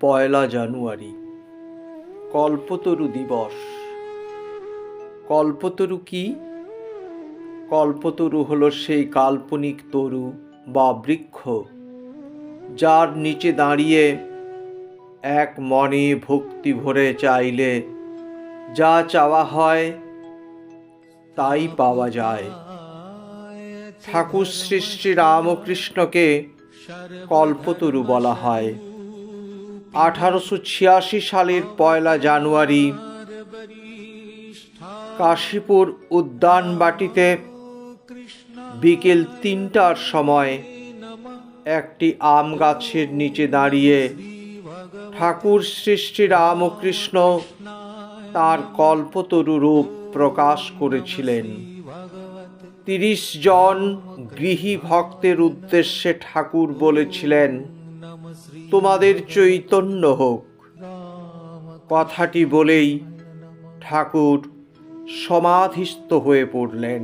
পয়লা জানুয়ারি। কল্পতরু দিবস। কল্পতরু কি? কল্পতরু হলো সেই কাল্পনিক তরু বা বৃক্ষ, যার নিচে দাঁড়িয়ে এক মনে ভক্তি ভরে চাইলে যা চাওয়া হয় তাই পাওয়া যায়। ঠাকুর শ্রী শ্রী রামকৃষ্ণকে কল্পতরু বলা হয়। আঠারোশো ছিয়াশি সালের পয়লা জানুয়ারি, কাশীপুর উদ্যানবাটিতে বিকেল তিনটার সময় একটি আম গাছের নিচে দাঁড়িয়ে ঠাকুর শ্রী রামকৃষ্ণ তার কল্পতরু রূপ প্রকাশ করেছিলেন। তিরিশ জন গৃহী ভক্তের উদ্দেশ্যে ঠাকুর বলেছিলেন তোমাদের চৈতন্য হোক। কথাটি বলেই ঠাকুর সমাধিস্থ হয়ে পড়লেন।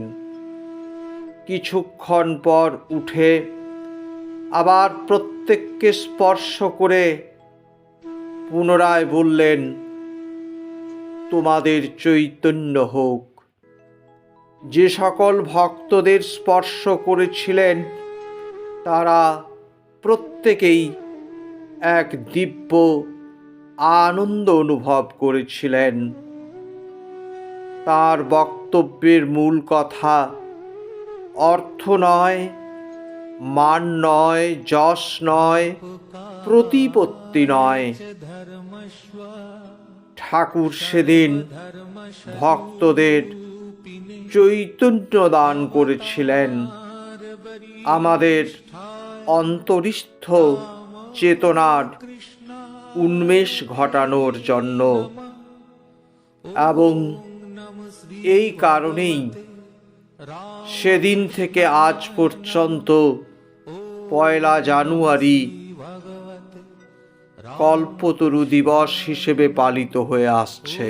কিছুক্ষণ পর উঠে আবার প্রত্যেককে স্পর্শ করে পুনরায় বললেন, তোমাদের চৈতন্য হোক। যে সকল ভক্তদের স্পর্শ করেছিলেন, তারা প্রত্যেকেই এক দিব্য আনন্দ অনুভব করেছিলেন। তার বক্তব্যের মূল কথা, অর্থ নয়, মান নয়, যশ নয়, প্রতিপত্তি নয়। ঠাকুর সেদিন ভক্তদের চৈতন্য দান করেছিলেন। আমাদের অন্তরিস্থ চেতনার উন্মেষ ঘটানোর জন্য। এবং এই কারণেই সেদিন থেকে আজ পর্যন্ত পয়লা জানুয়ারি কল্পতরু দিবস হিসেবে পালিত হয়ে আসছে।